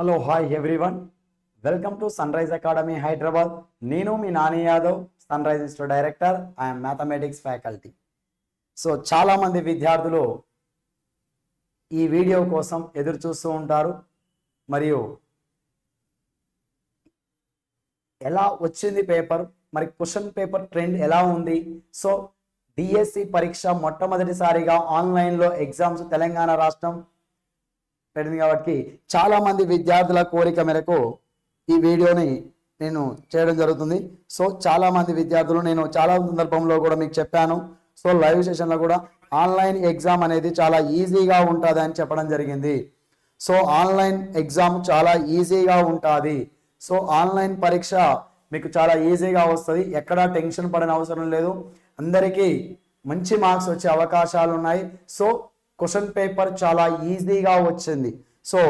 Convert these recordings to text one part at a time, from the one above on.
Hello hi everyone welcome to sunrise academy Hyderabad నేను మీ Nani Yadav sunrise institute director I'm mathematics faculty so చాలామంది విద్యార్థులు ఈ video కోసం ఎదురు చూస్తూ ఉంటారు మరియు ఎలా వచ్చింది పేపర్ మరి క్వశ్చన్ పేపర్ ట్రెండ్ ఎలా ఉంది సో డిఎస్సి e పరీక్ష మొట్టమొదటిసారిగా ఆన్లైన్లో ఎగ్జామ్స్ తెలంగాణ రాష్ట్రం పెట్టింది కాబట్టి చాలామంది విద్యార్థుల కోరిక మేరకు ఈ వీడియోని నేను చేయడం జరుగుతుంది సో చాలామంది విద్యార్థులు నేను చాలా సందర్భంలో కూడా మీకు చెప్పాను సో లైవ్ సెషన్లో కూడా ఆన్లైన్ ఎగ్జామ్ అనేది చాలా ఈజీగా ఉంటుంది అని చెప్పడం జరిగింది సో ఆన్లైన్ ఎగ్జామ్ చాలా ఈజీగా ఉంటుంది సో ఆన్లైన్ పరీక్ష మీకు చాలా ఈజీగా వస్తుంది ఎక్కడా టెన్షన్ పడిన అవసరం లేదు అందరికీ మంచి మార్క్స్ వచ్చే అవకాశాలు ఉన్నాయి సో క్వశ్చన్ పేపర్ చాలా ఈజీగా వచ్చింది సో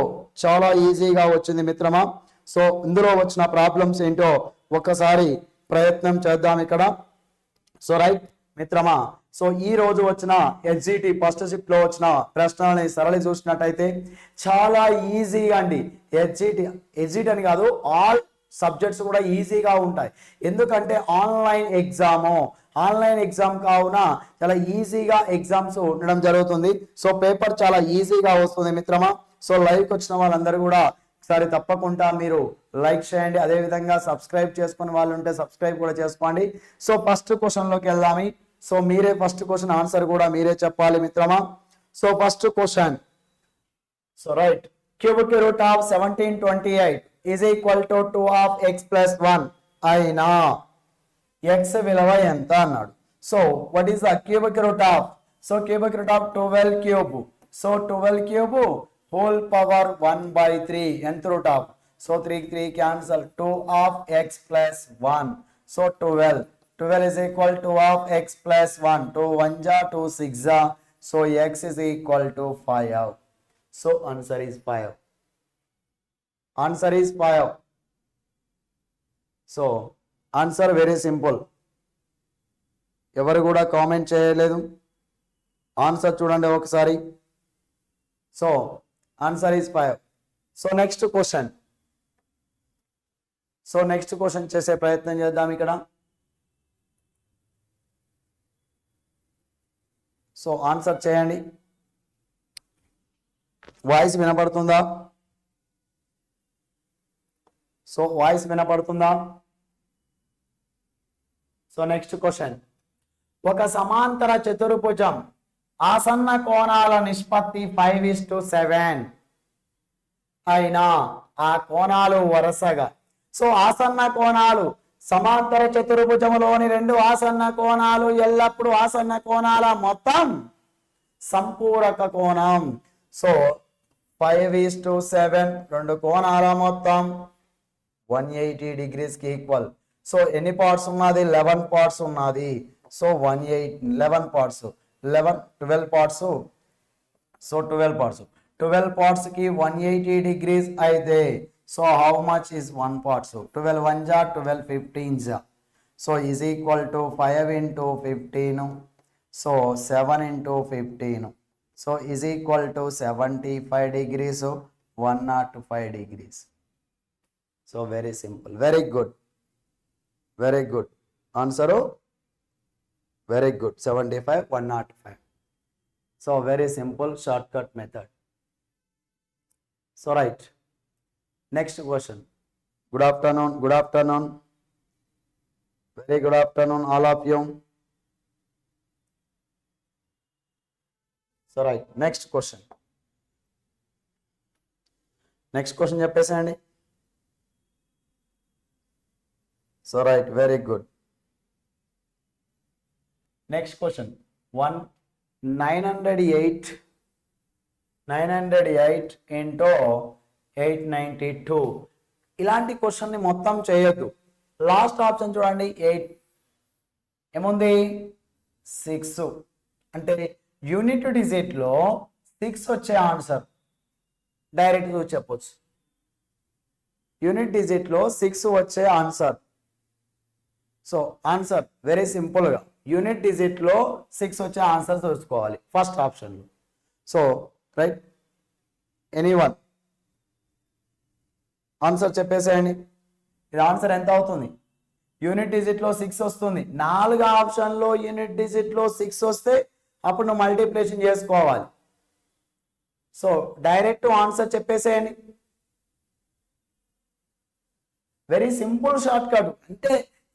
చాలా ఈజీగా వచ్చింది మిత్రమా సో ఇందులో వచ్చిన ప్రాబ్లమ్స్ ఏంటో ఒక్కసారి ప్రయత్నం చేద్దాం ఇక్కడ సో రైట్ మిత్రమా సో ఈ రోజు వచ్చిన ఎగ్జిటి ఫస్ట్ షిఫ్ట్ లో వచ్చిన ప్రశ్నలని సరళి చూసినట్టయితే చాలా ఈజీగా అండి ఎగ్జిటి ఎగ్జిట్ అని కాదు ఆల్ సబ్జెక్ట్స్ కూడా ఈజీగా ఉంటాయి ఎందుకంటే ఆన్లైన్ ఎగ్జాము ఆన్లైన్ ఎగ్జామ్ కావున చాలా ఈజీగా ఎగ్జామ్స్ ఉండడం జరుగుతుంది సో పేపర్ చాలా ఈజీగా వస్తుంది మిత్రమా సో లైవ్కి వచ్చిన వాళ్ళందరూ కూడా ఒకసారి తప్పకుండా మీరు లైక్ చేయండి అదేవిధంగా సబ్స్క్రైబ్ చేసుకుని వాళ్ళు ఉంటే సబ్స్క్రైబ్ కూడా చేసుకోండి సో ఫస్ట్ క్వశ్చన్లోకి వెళ్దామి సో మీరే ఫస్ట్ క్వశ్చన్ ఆన్సర్ కూడా మీరే చెప్పాలి మిత్రమా so first question so right cubic root of seventeen twenty eight is equal to two of x plus one అయినా ఎక్స్ విలువ ఎంత అన్నాడు so what is the cubic root of so cubic root of twelve cube so twelve cube whole power one by three ఎంత root of so three three cancel two of x plus one so twelve twelve is equal two of x plus one two one జా two six జా so x is equal to five so answer is five answer is five so answer very simple ఎవరు కూడా comment చేయలేదు answer చూడండి ఒకసారి so answer is five so next question so next question చేసే ప్రయత్నం చేద్దాం ఇక్కడ సో ఆన్సర్ చేయండి వాయిస్ వినపడుతుందా సో వాయిస్ వినపడుతుందా సో నెక్స్ట్ క్వశ్చన్ ఒక సమాంతర చతుర్భుజం ఆసన్న కోణాల నిష్పత్తి ఫైవ్ ఇస్ టు సెవెన్ అయినా ఆ కోణాలు వరుసగా సో ఆసన్న కోణాలు సమాంతర చతుర్భుజములోని రెండు ఆసన్న కోణాలు ఎల్లప్పుడూ ఆసన్న కోణాల మొత్తం సంపూరక కోణం so five is to seven రెండు కోణాల మొత్తం వన్ ఎయిటీ డిగ్రీస్కి ఈక్వల్ సో ఎన్ని పార్ట్స్ ఉన్నది లెవెన్ పార్ట్స్ ఉన్నది so one eight eleven parts eleven twelve parts so twelve parts twelve పార్ట్స్కి one eighty degrees అయితే so how much is one parts twelve one జా twelve fifteen జా so is equal to five into fifteen so seven into fifteen so is equal to seventy five degrees one not five degrees so very simple very good Very good. Answer O. Very good. 75, 105. So, very simple shortcut method. So, right. Next question. Good afternoon. Good afternoon. Very good afternoon, all of you. So, right. Next question. Next question, so right very good next question one nine hundred eight nine hundred eight ఏంటో eight ninety two ఇలాంటి క్వశ్చన్ని మొత్తం చేయొద్దు last option చూడండి eight ఏముంది six అంటే unit డిజిట్లో six వచ్చే ఆన్సర్ డైరెక్ట్గా చెప్పొచ్చు యూనిట్ డిజిట్లో సిక్స్ వచ్చే ఆన్సర్ సో ఆన్సర్ వెరీ సింపుల్గా యూనిట్ డిజిట్లో సిక్స్ వచ్చే ఆన్సర్ చూసుకోవాలి ఫస్ట్ ఆప్షన్లో so right any one answer చెప్పేసేయండి ఇది ఆన్సర్ ఎంత అవుతుంది యూనిట్ డిజిట్లో సిక్స్ వస్తుంది నాలుగు ఆప్షన్లో యూనిట్ డిజిట్లో సిక్స్ వస్తే అప్పుడు నువ్వు మల్టిప్లేషన్ చేసుకోవాలి సో డైరెక్ట్ ఆన్సర్ చెప్పేసేయండి వెరీ సింపుల్ షార్ట్ కట్ అంటే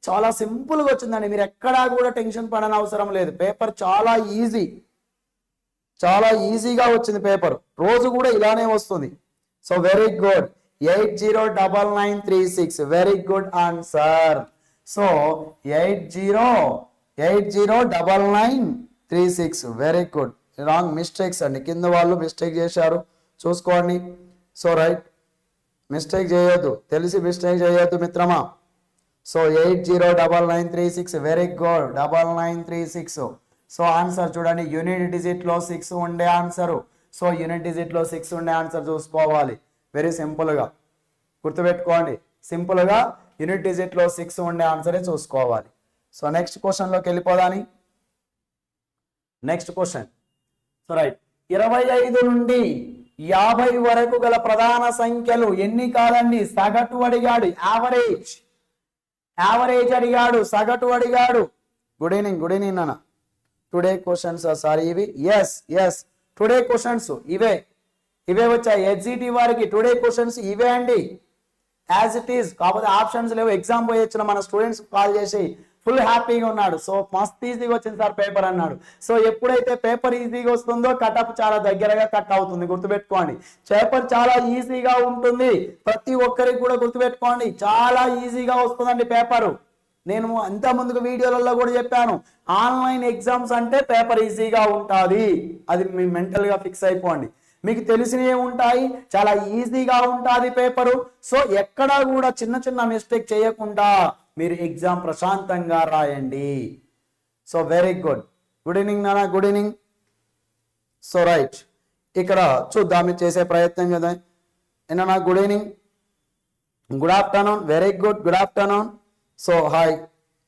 చాలా సింపుల్గా వచ్చిందండి మీరు ఎక్కడా కూడా టెన్షన్ పడని అవసరం లేదు పేపర్ చాలా ఈజీ చాలా ఈజీగా వచ్చింది పేపర్ రోజు కూడా ఇలానే వస్తుంది so very good eight zero double nine three six very good answer so eight zero eight zero double nine three six very good wrong mistakes అండి కింద వాళ్ళు మిస్టేక్ చేశారు చూసుకోండి సో రైట్ మిస్టేక్ చేయొద్దు తెలిసి మిస్టేక్ చేయొద్దు మిత్రమా so eight zero double nine three six very good double nine three six so answer చూడండి యూనిట్ డిజిట్లో సిక్స్ ఉండే ఆన్సరు సో యూనిట్ డిజిట్లో సిక్స్ ఉండే ఆన్సర్ చూసుకోవాలి వెరీ సింపుల్గా గుర్తుపెట్టుకోండి సింపుల్గా యూనిట్ డిజిట్లో సిక్స్ ఉండే ఆన్సరే చూసుకోవాలి సో నెక్స్ట్ క్వశ్చన్లోకి వెళ్ళిపోదాని నెక్స్ట్ క్వశ్చన్ సో రైట్ ఇరవై ఐదు నుండి యాభై వరకు గల ప్రధాన సంఖ్యలు ఎన్ని కాదండి సగటు అడిగాడు యావరేజ్ యావరేజ్ అడిగాడు సగటు అడిగాడు గుడ్ ఈవినింగ్ గుడ్ ఈవినింగ్ నాన్న టుడే క్వశ్చన్స్ సారీ ఇవి ఎస్ ఎస్ టుడే క్వశ్చన్స్ ఇవే ఇవే వచ్చాయి ఎగ్జిటి e వారికి టుడే క్వశ్చన్స్ ఇవే అండి యాజ్ ఇట్ ఈస్ కాకపోతే ఆప్షన్స్ లేవు ఎగ్జామ్ పోయొచ్చిన మన స్టూడెంట్స్ కాల్ చేసి ఫుల్ హ్యాపీగా ఉన్నాడు సో మస్త్ ఈజీగా వచ్చింది సార్ పేపర్ అన్నాడు సో ఎప్పుడైతే పేపర్ ఈజీగా వస్తుందో కటప్ చాలా దగ్గరగా కట్ అవుతుంది గుర్తుపెట్టుకోండి పేపర్ చాలా ఈజీగా ఉంటుంది ప్రతి ఒక్కరికి కూడా గుర్తుపెట్టుకోండి చాలా ఈజీగా వస్తుందండి పేపరు నేను అంత ముందుకు వీడియోలలో కూడా చెప్పాను ఆన్లైన్ ఎగ్జామ్స్ అంటే పేపర్ ఈజీగా ఉంటుంది అది మీ మెంటల్గా ఫిక్స్ అయిపోండి మీకు తెలిసినవి ఉంటాయి చాలా ఈజీగా ఉంటుంది పేపరు సో ఎక్కడా కూడా చిన్న చిన్న మిస్టేక్ చేయకుండా మీరు ఎగ్జామ్ ప్రశాంతంగా రాయండి so very good good evening నానా గుడ్ ఈవినింగ్ సో రైట్ ఇక్కడ చూద్దాం చేసే ప్రయత్నం చేద్దాం ఏనా good evening good afternoon very good good afternoon so hi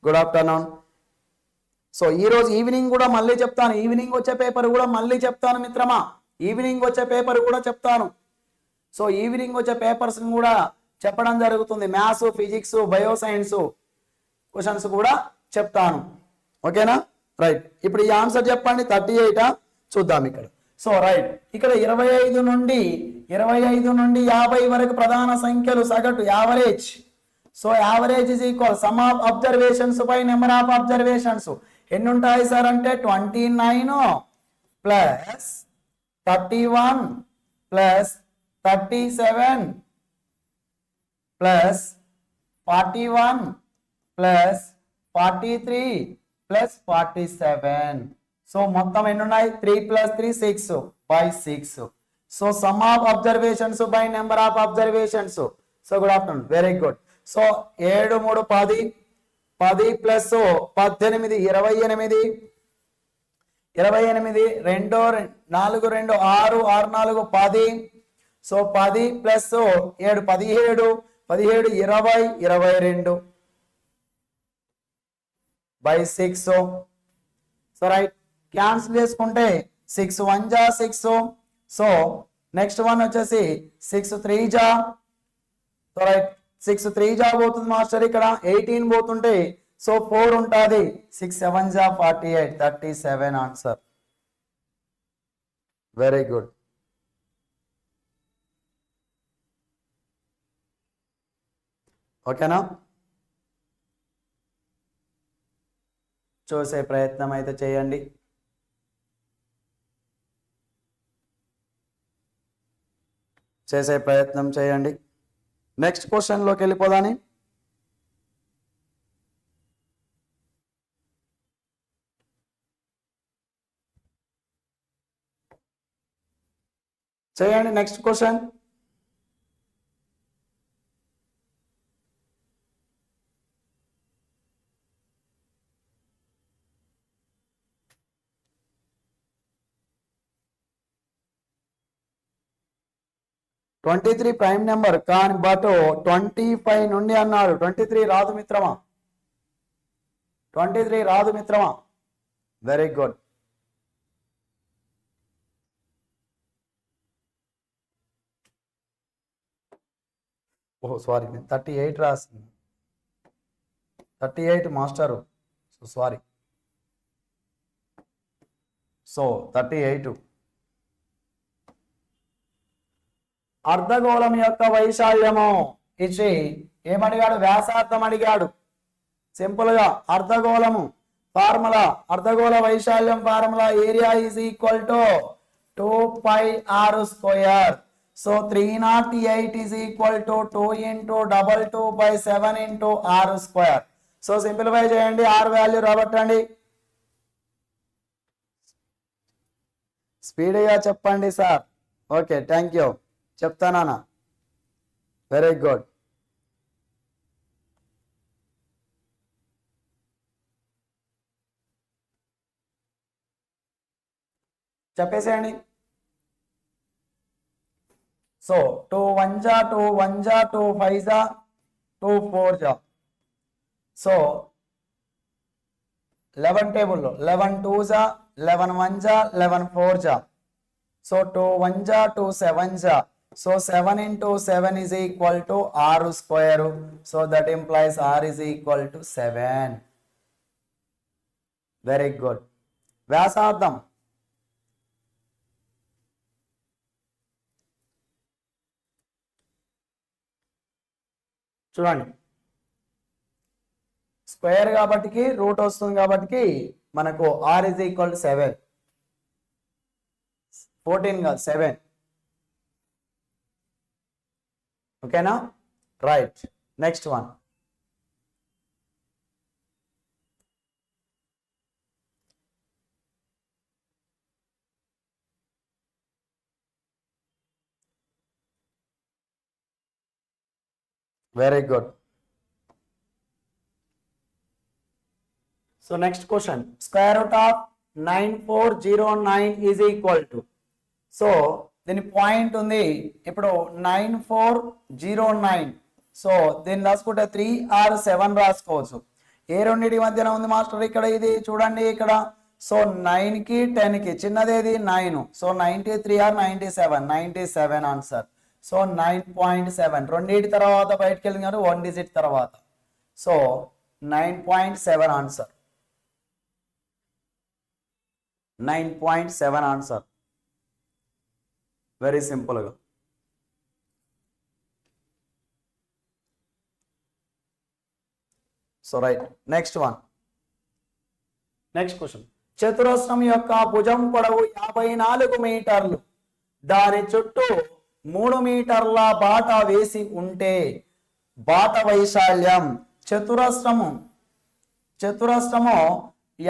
good afternoon so ఈరోజు ఈవినింగ్ కూడా మళ్ళీ చెప్తాను ఈవినింగ్ వచ్చే పేపర్ కూడా మళ్ళీ చెప్తాను మిత్రమా ఈవినింగ్ వచ్చే పేపర్ కూడా చెప్తాను సో ఈవినింగ్ వచ్చే పేపర్స్ని కూడా చెప్పడం జరుగుతుంది maths physics bio science questions కూడా చెప్తాను ఓకేనా రైట్ ఇప్పుడు ఈ ఆన్సర్ చెప్పండి థర్టీ ఎయిట్ చూద్దాం ఇక్కడ సో రైట్ ఇక్కడ ఇరవై ఐదు నుండి ఇరవై ఐదు నుండి యాభై వరకు ప్రధాన సంఖ్యలు సగటు average so average is equal sum of observations by number of observations ఎన్ని ఉంటాయి సార్ అంటే twenty nine plus thirty one plus thirty seven plus forty one plus forty three plus forty seven so మొత్తం ఎన్ని ఉన్నాయి three plus three six by six so sum of observations by number of observations so good afternoon very good so ఏడు మూడు పది పది plus పద్దెనిమిది ఇరవై ఎనిమిది ఇరవై ఎనిమిది రెండు నాలుగు రెండు ఆరు ఆరు నాలుగు పది సో పది ప్లస్ ఏడు పదిహేడు పదిహేడు ఇరవై ఇరవై రెండు by six so right cancel చేసుకుంటే సిక్స్ వన్ జా సిక్స్ సో నెక్స్ట్ వన్ వచ్చేసి సిక్స్ త్రీ జా సో రైట్ సిక్స్ త్రీ జా పోతుంది మాస్టర్ ఇక్కడ ఎయిటీన్ పోతుంటే సో ఫోర్ ఉంటుంది సిక్స్ సెవెన్ జా forty eight thirty seven answer very good ఓకేనా చూసే ప్రయత్నం అయితే చేయండి చేసే ప్రయత్నం చేయండి నెక్స్ట్ క్వశ్చన్లోకి వెళ్ళిపోదాని చేయండి next question twenty three prime number కానీ బట్ ట్వంటీ ఫైవ్ నుండి అన్నాడు ట్వంటీ త్రీ రాదు మిత్రమా ట్వంటీ త్రీ రాదు మిత్రమా వెరీ గుడ్ ఓ సారీ నేను థర్టీ ఎయిట్ రాసింది thirty eight master so sorry so thirty eight అర్ధగోళం యొక్క వైశాల్యము ఇచ్చి ఏమడిగాడు వ్యాసార్థం అడిగాడు సింపుల్గా అర్ధగోళము ఫార్ములా అర్ధగోళ వైశాల్యం formula area is equal to two pi r square so three naught eight is equal to two into double two by seven into r square so simplify చేయండి r value రాబట్టండి స్పీడ్గా చెప్పండి సార్ ఓకే థ్యాంక్ యూ చెప్తానా very good చెప్పేసేయండి so two one జా two one జా two five జా two four జా సో లెవెన్ టేబుల్లో లెవెన్ టూ జా లెవెన్ వన్ జా లెవెన్ ఫోర్ జా సో టూ వన్ జా టూ సెవెన్ జా so seven into seven is equal to r square so that implies r is equal to seven very good వ్యాసార్థం చూడండి square కాబట్టి root వస్తుంది కాబట్టి మనకు r is equal to seven fourteen కాదు seven okay now right next one very good so next question square root of 9409 is equal to so దీని point ఉంది ఇప్పుడు nine four zero nine so దీన్ని రాసుకుంటే three are seven రాసుకోవచ్చు ఏ రెండింటి మధ్యన ఉంది మాస్టర్ ఇక్కడ ఇది చూడండి ఇక్కడ సో నైన్కి టెన్కి చిన్నదేది nine so ninety three or ninety seven ninety seven answer so nine point seven రెండింటి తర్వాత బయటకు వెళ్ళింది వన్ డిజిట్ తర్వాత so nine point seven answer nine point seven answer very సింపుల్గా so right next one next question చతురస్రం యొక్క భుజం పొడవు యాభై నాలుగు మీటర్లు దాని చుట్టూ మూడు మీటర్ల బాట వేసి ఉంటే బాట వైశాల్యం చతురస్రము చతురస్రము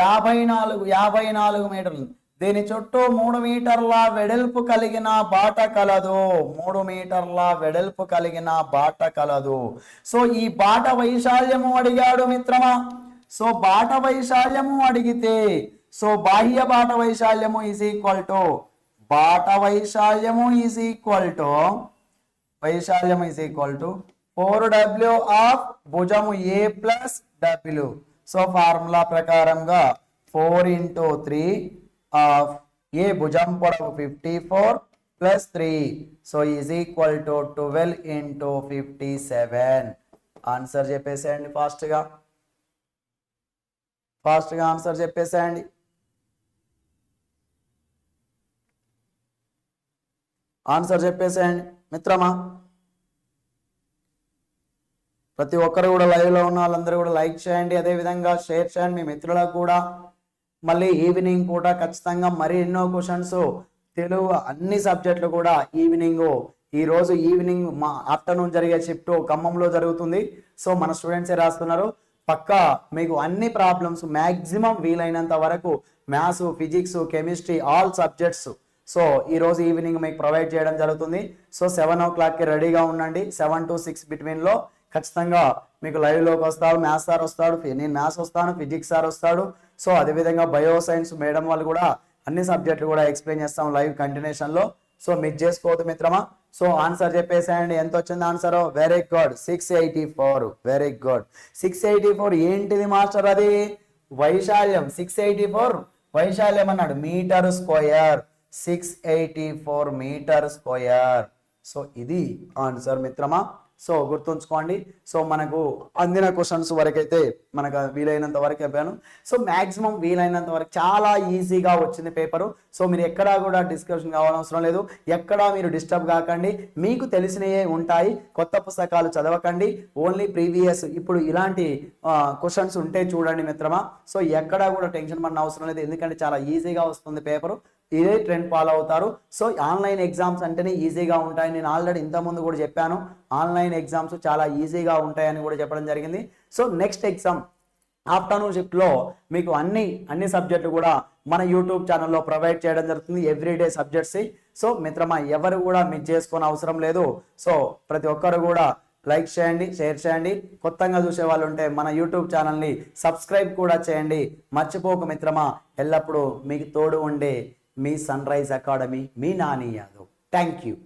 యాభై నాలుగు యాభై నాలుగు మీటర్లు దీని చుట్టూ మూడు మీటర్ల వెడల్పు కలిగిన బాట కలదు మూడు మీటర్ల వెడల్పు కలిగిన బాట కలదు సో ఈ బాట వైశాల్యము అడిగాడు మిత్రమా సో బాట వైశాల్యము అడిగితే సో బాహ్య బాట వైశాల్యము ఈజ్ ఈక్వల్ టు బాట వైశాల్యము ఈజ్ ఈక్వల్ టు వైశాల్యం is equal to four W of భుజము A plus W so formula ప్రకారంగా four into three of A భుజం పొడవు fifty four plus three so is equal to twelve into fifty seven answer చెప్పేసేయండి fast గా answer చెప్పేసేయండి answer చెప్పేసేయండి మిత్రమా ప్రతి ఒక్కరు కూడా లైవ్ లో ఉన్న వాళ్ళందరూ కూడా లైక్ చేయండి అదేవిధంగా షేర్ చేయండి మీ మిత్రులకు కూడా మళ్ళీ ఈవినింగ్ కూడా ఖచ్చితంగా మరి ఎన్నో క్వశ్చన్స్ తెలుగు అన్ని సబ్జెక్టులు కూడా ఈవినింగ్ ఈరోజు ఈవినింగ్ మా ఆఫ్టర్నూన్ జరిగే షిఫ్ట్ ఖమ్మంలో జరుగుతుంది సో మన స్టూడెంట్సే రాస్తున్నారు పక్క మీకు అన్ని ప్రాబ్లమ్స్ మ్యాక్సిమం వీలైనంత వరకు maths physics chemistry all subjects so ఈరోజు ఈవినింగ్ మీకు ప్రొవైడ్ చేయడం జరుగుతుంది సో సెవెన్ ఓ క్లాక్కి రెడీగా ఉండండి సెవెన్ టు సిక్స్ బిట్వీన్లో ఖచ్చితంగా మీకు లైవ్లోకి వస్తాడు మ్యాథ్స్ సార్ వస్తాడు నేను మ్యాథ్స్ వస్తాను ఫిజిక్స్ సార్ వస్తాడు సో అదేవిధంగా బయో సైన్స్ మేడం వాళ్ళు కూడా అన్ని సబ్జెక్టులు కూడా ఎక్స్ప్లెయిన్ చేస్తాం లైవ్ కంటిన్యూషన్లో సో మిస్ చేసుకోవద్దు మిత్రమా సో ఆన్సర్ చెప్పేసాయండి ఎంత వచ్చింది answer very good six eighty four very good six eighty four ఏంటిది మాస్టర్ అది వైశాల్యం సిక్స్ ఎయిటీ ఫోర్ వైశాల్యం అన్నాడు metre square six eighty four metre square so ఇది ఆన్సర్ మిత్రమా సో గుర్తుంచుకోండి సో మనకు అందిన క్వశ్చన్స్ వరకైతే మనకు వీలైనంత వరకు చెప్పాను సో మాక్సిమం వీలైనంత వరకు చాలా ఈజీగా వచ్చింది పేపరు సో మీరు ఎక్కడా కూడా డిస్కషన్ కావాల్సిన లేదు ఎక్కడా మీరు డిస్టర్బ్ కాకండి మీకు తెలిసినవే ఉంటాయి కొత్త పుస్తకాలు చదవకండి ఓన్లీ ప్రీవియస్ ఇప్పుడు ఇలాంటి క్వశ్చన్స్ ఉంటే చూడండి మిత్రమా సో ఎక్కడా కూడా టెన్షన్ పడిన అవసరం లేదు ఎందుకంటే చాలా ఈజీగా వస్తుంది పేపరు ఇదే ట్రెండ్ ఫాలో అవుతారు సో ఆన్లైన్ ఎగ్జామ్స్ అంటేనే ఈజీగా ఉంటాయి నేను ఆల్రెడీ ఇంతకుముందు కూడా చెప్పాను ఆన్లైన్ ఎగ్జామ్స్ చాలా ఈజీగా ఉంటాయని కూడా చెప్పడం జరిగింది సో నెక్స్ట్ ఎగ్జామ్ ఆఫ్టర్నూన్ షిఫ్ట్లో మీకు అన్ని అన్ని సబ్జెక్టులు కూడా మన యూట్యూబ్ ఛానల్లో ప్రొవైడ్ చేయడం జరుగుతుంది ఎవ్రీడే సబ్జెక్ట్స్ సో మిత్రమా ఎవరు కూడా మిస్ చేసుకోని అవసరం లేదు సో ప్రతి ఒక్కరు కూడా లైక్ చేయండి షేర్ చేయండి కొత్తగా చూసే వాళ్ళు ఉంటే మన యూట్యూబ్ ఛానల్ని సబ్స్క్రైబ్ కూడా చేయండి మర్చిపోక మిత్రమా ఎల్లప్పుడూ మీకు తోడు ఉండే మీ సన్ రైజ్ అకాడమీ మీ నాని యాదవ్ థ్యాంక్ యూ